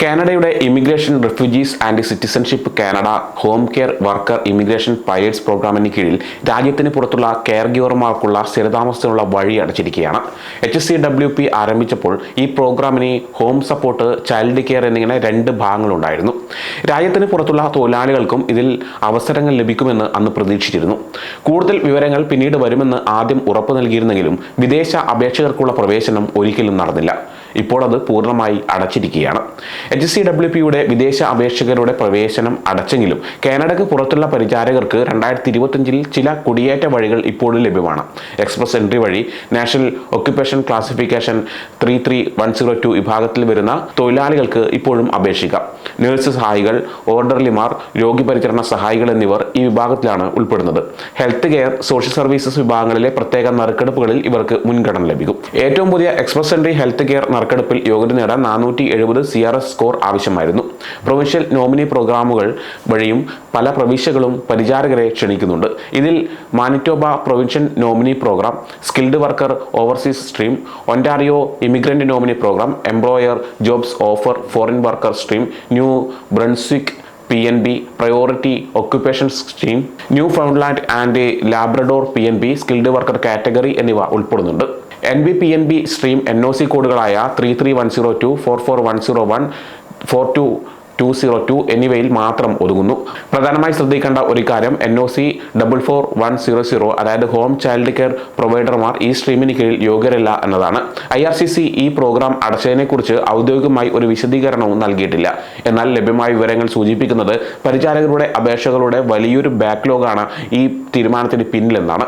കാനഡയുടെ immigration refugees and citizenship Canada home care worker immigration pilots പ്രോഗ്രാമിന് കീഴിൽ രാജ്യത്തിന് പുറത്തുള്ള കെയർ ഗിവർമാർക്കുള്ള സ്ഥിരതാമസത്തിനുള്ള വഴി അടച്ചിരിക്കുകയാണ്. എച്ച് സി ഡബ്ല്യു പി ആരംഭിച്ചപ്പോൾ ഈ പ്രോഗ്രാമിന് ഹോം സപ്പോർട്ട് ചൈൽഡ് കെയർ എന്നിങ്ങനെ രണ്ട് ഭാഗങ്ങളുണ്ടായിരുന്നു. രാജ്യത്തിന് പുറത്തുള്ള തൊഴിലാളികൾക്കും ഇതിൽ അവസരങ്ങൾ ലഭിക്കുമെന്ന് അന്ന് പ്രതീക്ഷിച്ചിരുന്നു. കൂടുതൽ വിവരങ്ങൾ പിന്നീട് വരുമെന്ന് ആദ്യം ഉറപ്പു നൽകിയിരുന്നെങ്കിലും വിദേശ അപേക്ഷകർക്കുള്ള പ്രവേശനം ഒരിക്കലും നടന്നില്ല. ഇപ്പോൾ അത് പൂർണമായി അടച്ചിരിക്കുകയാണ്. എച്ച് സി ഡബ്ല്യു പിയുടെ വിദേശ അപേക്ഷകരുടെ പ്രവേശനം അടച്ചെങ്കിലും കാനഡയ്ക്ക് പുറത്തുള്ള പരിചാരകർക്ക് രണ്ടായിരത്തി ഇരുപത്തഞ്ചിൽ ചില കുടിയേറ്റ വഴികൾ ഇപ്പോഴും ലഭ്യമാണ്. എക്സ്പ്രസ് എൻട്രി വഴി national occupation classification three three one zero two വിഭാഗത്തിൽ വരുന്ന തൊഴിലാളികൾക്ക് ഇപ്പോഴും അപേക്ഷിക്കാം. നഴ്സ് സഹായികൾ ഓർഡർലിമാർ രോഗി പരിചരണ സഹായികൾ എന്നിവർ ഈ വിഭാഗത്തിലാണ് ഉൾപ്പെടുന്നത്. ഹെൽത്ത് കെയർ സോഷ്യൽ സർവീസസ് വിഭാഗങ്ങളിലെ പ്രത്യേക നറുക്കെടുപ്പുകളിൽ ഇവർക്ക് മുൻഗണന ലഭിക്കും. ഏറ്റവും പുതിയ എക്സ്പ്രസ് എൻട്രി ഹെൽത്ത് കെയർ നറുക്കെടുപ്പിൽ യോഗ്യത നേടാൻ നാനൂറ്റി എഴുപത് സി ആർ എസ് സ്കോർ ആവശ്യമായിരുന്നു. പ്രൊവിൻഷ്യൽ നോമിനി പ്രോഗ്രാമുകൾ വഴിയും പല പ്രവിശ്യകളും പരിചാരകരെ ക്ഷണിക്കുന്നുണ്ട്. ഇതിൽ Manitoba provincial nominee program skilled worker overseas stream Ontario immigrant nominee program employer jobs offer foreign worker stream New Brunswick P N B priority occupation scheme Newfoundland and Labrador P N B skilled worker category എന്നിവ ഉൾപ്പെടുന്നുണ്ട്. N B P N B stream N O C കോഡുകളായ three three one zero two four four one zero one four two two zero two എന്നിവയിൽ മാത്രം ഒതുങ്ങുന്നു. പ്രധാനമായി ശ്രദ്ധിക്കേണ്ട ഒരു കാര്യം N O C double four one zero zero അതായത് home child care പ്രൊവൈഡർമാർ ഈ സ്ട്രീമിന് കീഴിൽ യോഗ്യരല്ല എന്നതാണ്. ഐ ആർ സി സി ഈ പ്രോഗ്രാം അടച്ചതിനെക്കുറിച്ച് ഔദ്യോഗികമായി ഒരു വിശദീകരണവും നൽകിയിട്ടില്ല. എന്നാൽ ലഭ്യമായ വിവരങ്ങൾ സൂചിപ്പിക്കുന്നത് പരിചാരകരുടെ അപേക്ഷകളുടെ വലിയൊരു ബാക്ക്ലോഗാണ് ഈ തീരുമാനത്തിന് പിന്നിലെന്നാണ്.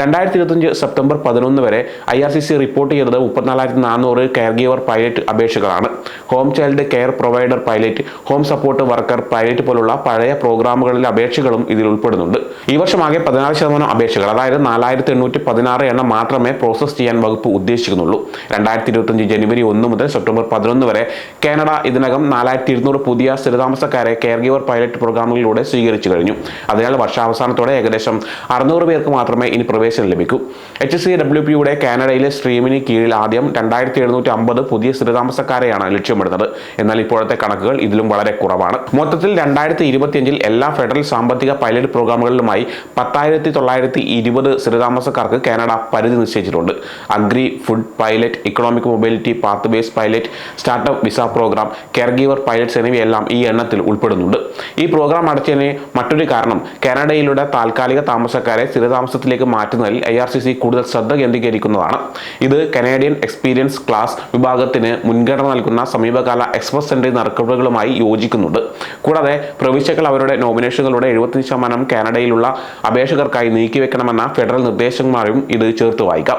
രണ്ടായിരത്തി ഇരുപത്തഞ്ച് സെപ്റ്റംബർ പതിനൊന്ന് വരെ I R C C report ചെയ്തത് മുപ്പത്തിനാലായിരത്തി നാനൂറ് caregiver pilot അപേക്ഷകളാണ്. Home child care provider pilot home support worker private പോലുള്ള പഴയ പ്രോഗ്രാമുകളിലെ അപേക്ഷകളും ഇതിൽ ഉൾപ്പെടുന്നുണ്ട്. ഈ വർഷം ആകെ പതിനാറ് ശതമാനം അപേക്ഷകൾ അതായത് നാലായിരത്തി എണ്ണൂറ്റി പതിനാറ് എണ്ണം മാത്രമേ പ്രോസസ് ചെയ്യാൻ വകുപ്പ് ഉദ്ദേശിക്കുന്നുള്ളൂ. രണ്ടായിരത്തി ഇരുപത്തഞ്ച് ജനുവരി ഒന്ന് മുതൽ സെപ്റ്റംബർ പതിനൊന്ന് വരെ കാനഡ ഇതിനകം നാലായിരത്തി ഇരുന്നൂറ് പുതിയ സ്ഥിരതാമസക്കാരെ കെയർ ഗീവർ പൈലറ്റ് പ്രോഗ്രാമുകളിലൂടെ സ്വീകരിച്ചു കഴിഞ്ഞു. അതിനാൽ വർഷാവസാനത്തോടെ ഏകദേശം അറുന്നൂറ് പേർക്ക് മാത്രമേ ഇനി പ്രവേശനം ലഭിക്കൂ. എച്ച് സി ഡബ്ല്യു പിയുടെ കാനഡയിലെ സ്ട്രീമിന് കീഴിൽ ആദ്യം രണ്ടായിരത്തി എഴുന്നൂറ്റി അമ്പത് പുതിയ സ്ഥിരതാമസക്കാരെയാണ് ലക്ഷ്യമിടുന്നത്. എന്നാൽ ഇപ്പോഴത്തെ കണക്കുകൾ ഇതിലും വളരെ കുറവാണ്. മൊത്തത്തിൽ രണ്ടായിരത്തി ഇരുപത്തിയഞ്ചിൽ എല്ലാ ഫെഡറൽ സാമ്പത്തിക പൈലറ്റ് പ്രോഗ്രാമുകളിലുമായി പത്തായിരത്തി തൊള്ളായിരത്തി ഇരുപത് സ്ഥിരതാമസക്കാർക്ക് കാനഡ പരിധി നിശ്ചയിച്ചിട്ടുണ്ട്. Agri food pilot economic mobility path base pilot startup visa program caregiver pilots എന്നിവയെല്ലാം ഈ എണ്ണത്തിൽ ഉൾപ്പെടുന്നുണ്ട്. ഈ പ്രോഗ്രാം അടച്ചതിന് മറ്റൊരു കാരണം കാനഡയിലൂടെ താൽക്കാലിക താമസക്കാരെ സ്ഥിരതാമസത്തിലേക്ക് മാറ്റുന്നതിൽ ഐ ആർ സി സി കൂടുതൽ ശ്രദ്ധ കേന്ദ്രീകരിക്കുന്നതാണ്. ഇത് കനേഡിയൻ എക്സ്പീരിയൻസ് ക്ലാസ് വിഭാഗത്തിന് മുൻഗണന നൽകുന്ന സമീപകാല എക്സ്പ്രസ് എൻട്രി നറുക്കെടുപ്പുകളുമായി യോജിക്കുന്നുണ്ട്. കൂടാതെ പ്രവിശ്യകൾ അവരുടെ നോമിനേഷനുകളുടെ എഴുപത്തഞ്ച് ശതമാനം കാനഡയിലുള്ള അപേക്ഷകർക്കായി നീക്കിവെക്കണമെന്ന ഫെഡറൽ നിർദ്ദേശങ്ങളുമായും ഇത് ചേർത്ത് വായിക്കാം.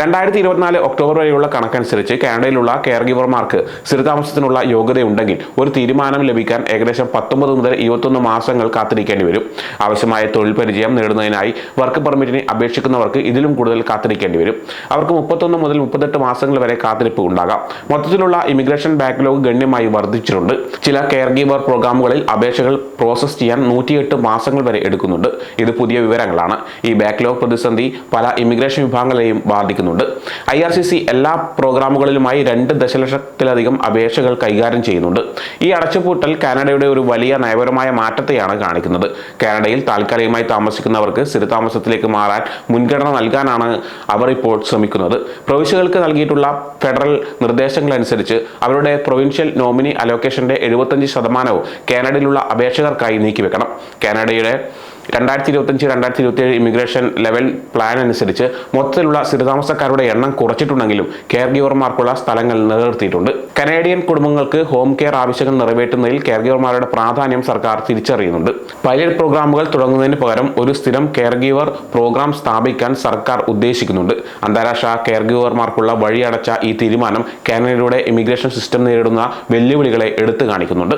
രണ്ടായിരത്തി ഇരുപത്തിനാല് ഒക്ടോബർ വരെയുള്ള കണക്കനുസരിച്ച് കാനഡയിലുള്ള കെയർ ഗിവർമാർക്ക് സ്ഥിരതാമസത്തിനുള്ള യോഗ്യതയുണ്ടെങ്കിൽ ഒരു തീരുമാനം ലഭിക്കാൻ ഏകദേശം പത്തൊമ്പത് മുതൽ ഇരുപത്തൊന്ന് മാസങ്ങൾ കാത്തിരിക്കേണ്ടി വരും. ആവശ്യമായ തൊഴിൽ പരിചയം നേടുന്നതിനായി വർക്ക് പെർമിറ്റിന് അപേക്ഷിക്കുന്നവർക്ക് ഇതിലും കൂടുതൽ കാത്തിരിക്കേണ്ടി വരും. അവർക്ക് മുപ്പത്തൊന്ന് മുതൽ മുപ്പത്തെട്ട് മാസങ്ങൾ വരെ കാത്തിരിപ്പ് ഉണ്ടാകാം. മൊത്തത്തിലുള്ള ഇമിഗ്രേഷൻ ബാക്ക്ലോഗ് ഗണ്യമായി വർദ്ധിച്ചിട്ടുണ്ട്. ചില കെയർ ഗീവർ പ്രോഗ്രാമുകളിൽ അപേക്ഷകൾ പ്രോസസ് ചെയ്യാൻ നൂറ്റിയെട്ട് മാസങ്ങൾ വരെ എടുക്കുന്നുണ്ട്. ഇത് പുതിയ വിവരങ്ങളാണ്. ഈ ബാക്ക്ലോഗ് പ്രതിസന്ധി പല ഇമിഗ്രേഷൻ വിഭാഗങ്ങളെയും ബാധിക്കുന്നുണ്ട്. ഐ ആർ സി സി എല്ലാ പ്രോഗ്രാമുകളിലുമായി രണ്ട് ദശലക്ഷത്തിലധികം അപേക്ഷകൾ കൈകാര്യം ചെയ്യുന്നുണ്ട്. ഈ അടച്ചുപൂട്ടൽ കാനഡയുടെ ഒരു വലിയ നയപരമായ മാറ്റത്തെയാണ് കാണിക്കുന്നത്. കാനഡയിൽ താൽക്കാലികമായി താമസിക്കുന്നവർക്ക് സ്ഥിരതാമസത്തിലേക്ക് മാറാൻ മുൻഗണന നൽകാനാണ് അവർ ഇപ്പോൾ ശ്രമിക്കുന്നത്. പ്രവിശ്യകൾക്ക് നൽകിയിട്ടുള്ള ഫെഡറൽ നിർദ്ദേശങ്ങളനുസരിച്ച് അവരുടെ പ്രൊവിൻഷ്യൽ നോമിനി അലോക്കേഷന്റെ എഴുപത്തഞ്ച് ശതമാനവും കാനഡയിലുള്ള അപേക്ഷകർക്കായി നീക്കിവെക്കണം. കാനഡയുടെ രണ്ടായിരത്തി ഇരുപത്തഞ്ച് രണ്ടായിരത്തി ഇരുപത്തിയേഴ് ഇമിഗ്രേഷൻ ലെവൽ പ്ലാൻ അനുസരിച്ച് മൊത്തത്തിലുള്ള സ്ഥിരതാമസക്കാരുടെ എണ്ണം കുറച്ചിട്ടുണ്ടെങ്കിലും കെയർ ഗീവർമാർക്കുള്ള സ്ഥലങ്ങൾ നിലനിർത്തിയിട്ടുണ്ട്. കനേഡിയൻ കുടുംബങ്ങൾക്ക് ഹോം കെയർ ആവശ്യങ്ങൾ നിറവേറ്റുന്നതിൽ കെയർ ഗീവർമാരുടെ പ്രാധാന്യം സർക്കാർ തിരിച്ചറിയുന്നുണ്ട്. പൈലറ്റ് പ്രോഗ്രാമുകൾ തുടങ്ങുന്നതിന് പകരം ഒരു സ്ഥിരം കെയർ ഗീവർ പ്രോഗ്രാം സ്ഥാപിക്കാൻ സർക്കാർ ഉദ്ദേശിക്കുന്നുണ്ട്. അന്താരാഷ്ട്ര കെയർ ഗീവർമാർക്കുള്ള വഴിയടച്ച ഈ തീരുമാനം കാനഡയുടെ ഇമിഗ്രേഷൻ സിസ്റ്റം നേരിടുന്ന വെല്ലുവിളികളെ എടുത്തു കാണിക്കുന്നുണ്ട്.